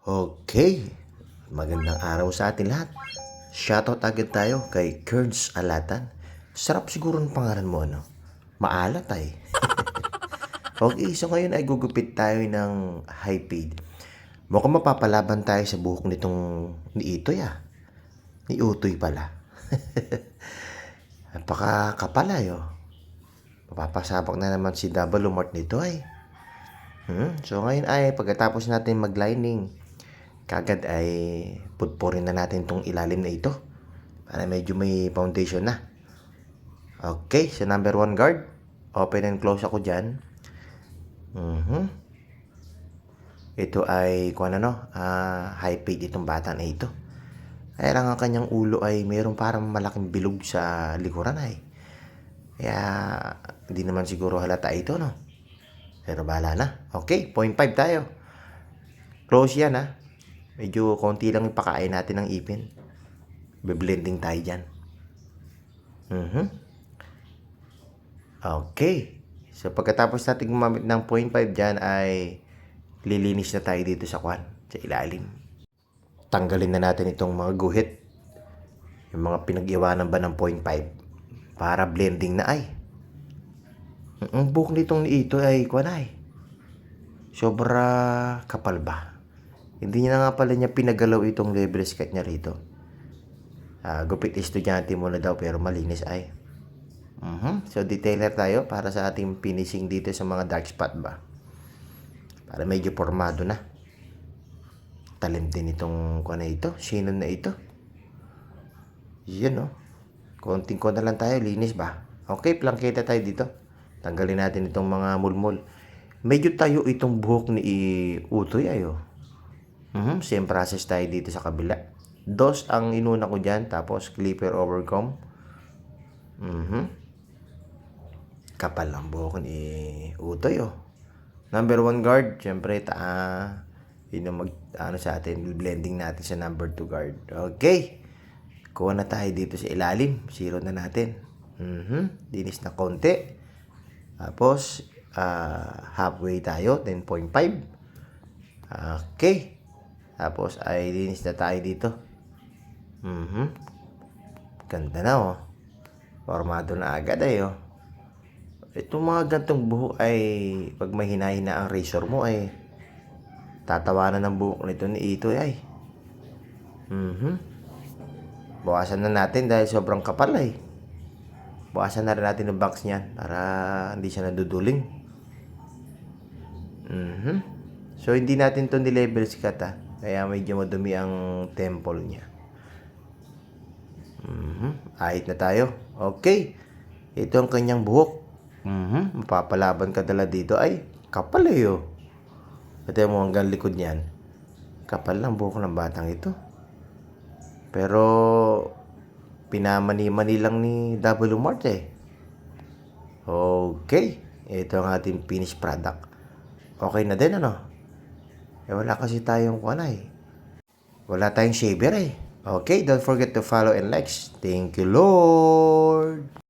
Okay, magandang araw sa atin lahat. Shoutout agad tayo kay Kerns Alatan. Sarap siguro ng pangalan mo, ano? Maalat ay. okay, so ngayon ay gugupit tayo ng high fade. Mukhang mapapalaban tayo sa buhok nitong ni Itoy ah. Ni Utoy pala. Napaka kapal ay oh. Mapapasabak na naman si Double Mart nito ay. Hmm, so ngayon ay pagkatapos natin mag-lining, kagad ay putpurin na natin tong ilalim na ito para medyo may foundation na. Okay, sa number one guard, open and close ako dyan. Mhm. Ito ay, kung ano, ah, high fade itong bata na ito. Kaya lang ang kanyang ulo ay mayroong parang malaking bilog sa likuran ay. Kaya, hindi naman siguro halata ito, no? Pero bahala na. Okay, 0.5 tayo. Close yan, ha? Medyo konti lang ipakain natin ng ipin. Be-blending tayo dyan. Mhm. Okay. So, pagkatapos natin gumamit ng 0.5 dyan ay lilinis na tayo dito sa kwan, sa ilalim. Tanggalin na natin itong mga guhit. Yung mga pinag-iwanan ba ng 0.5 para blending na ay. Ang buhok nitong ni ito ay kwan ay. Sobra kapal ba? Hindi na nga pala niya pinagalaw itong level cut niya rito. Ah, gupit estudyante mo na daw pero malinis ay. Mhm. So detailer tayo para sa ating finishing dito sa mga dark spot ba. Para medyo formado na. Talim din itong kuha na ito. Sino na ito? Yan oh. Konting ko na lang tayo. Linis ba? Okay, plangketa tayo dito. Tanggalin natin itong mga mulmul. Medyo tayo itong buhok ni Utoy ayo. Mhm, same process tayo dito sa kabila. Dos ang inuna ko dyan, tapos clipper over comb. Mhm. Kapal ang buhok ni Utoy oh. Number one guard, syempre ta yun ang mag ano sa atin, blending natin sa number two guard. Okay. Kuha na tayo dito sa ilalim. Zero na natin. Mhm. Dinis na konti. Tapos, ah, halfway tayo, 10.5. Okay. Tapos, ay linis na tayo dito. Mhm. Ganda na, oh. Formado na agad, ay, oh. Itong mga gantong buhok ay, pag may hinahina ang razor mo, ay, tatawanan ng buhok nito ni Ito, ay. Mhm. Bawasan na natin dahil sobrang kapal, ay. Bukasan na rin natin yung box niyan para hindi siya naduduling. Mhm. So, hindi natin to ni-level cut ah. Kaya medyo madumi ang temple niya. Mhm. Ahit na tayo. Okay. Ito ang kanyang buhok. Mhm. Mapapalaban ka dala dito. Ay, kapal eh oh. Ito mo hanggang likod niyan. Kapal lang buhok ng batang ito. Pero, pinamani-mani lang ni W Mart eh. Okay. Ito ang ating finished product. Okay na din ano? Eh wala kasi tayong kuha eh. Wala tayong shaver eh. Okay, don't forget to follow and likes. Thank you Lord.